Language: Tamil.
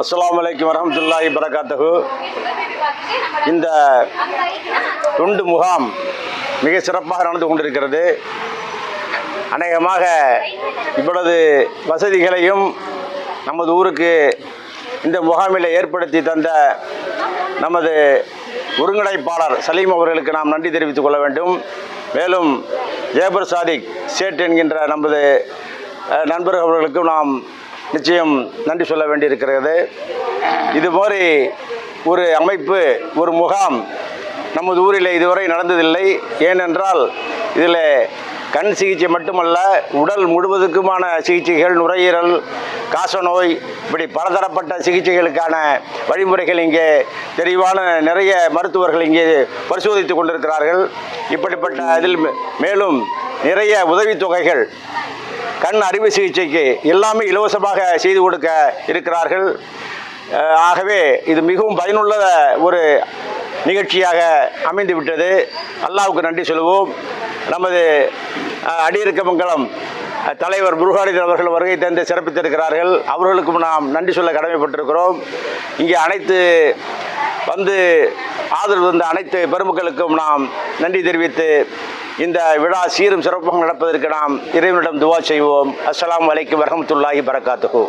அஸ்லாம் அலைக்கும் வரமத்துல்லாஹி பரகாத்தகு இந்த துண்டு முகாம் மிக சிறப்பாக நடந்து கொண்டிருக்கிறது. அநேகமாக இப்பொழுது வசதிகளையும் நமது ஊருக்கு இந்த முகாமில் ஏற்படுத்தி தந்த நமது ஒருங்கிணைப்பாளர் சலீம் அவர்களுக்கு நாம் நன்றி தெரிவித்துக் கொள்ள வேண்டும். மேலும் ஜேபர் சாதிக் சேட் என்கின்ற நமது நண்பர் அவர்களுக்கும் நாம் நிச்சயம் நன்றி சொல்ல வேண்டியிருக்கிறது. இது மாதிரி ஒரு அமைப்பு ஒரு முகாம் நமது ஊரில் இதுவரை நடந்ததில்லை. ஏனென்றால் இதில் கண் சிகிச்சை மட்டுமல்ல உடல் முழுவதுக்குமான சிகிச்சைகள் நுரையீரல் காசநோய் இப்படி பலதரப்பட்ட சிகிச்சைகளுக்கான வழிமுறைகள் இங்கே தெளிவான நிறைய மருத்துவர்கள் இங்கே பரிசோதித்து கொண்டிருக்கிறார்கள். இப்படிப்பட்ட இதில் மே- மேலும் நிறைய உதவித்தொகைகள் கண் அறுவை சிகிச்சைக்கு எல்லாமே இலவசமாக செய்து கொடுக்க இருக்கிறார்கள். ஆகவே இது மிகவும் பயனுள்ள ஒரு நிகழ்ச்சியாக அமைந்து விட்டது. அல்லாவுக்கு நன்றி சொல்லுவோம். நமது அடியிருக்கமங்கலம் தலைவர் புருகாடிதர் அவர்கள் வருகை தந்து சிறப்பித்திருக்கிறார்கள். அவர்களுக்கும் நாம் நன்றி சொல்ல கடமைப்பட்டிருக்கிறோம். இங்கே அனைத்து வந்து ஆதரவு தந்த அனைத்து பெருமக்களுக்கும் நாம் நன்றி தெரிவித்து இந்த விழா சீரும் சிறப்பாக நடப்பதற்கு நாம் இறைவனிடம் துவா செய்வோம். அஸ்லாம் வலைக்கு வரமத்துல்லாஹி பரக்காத்துஹு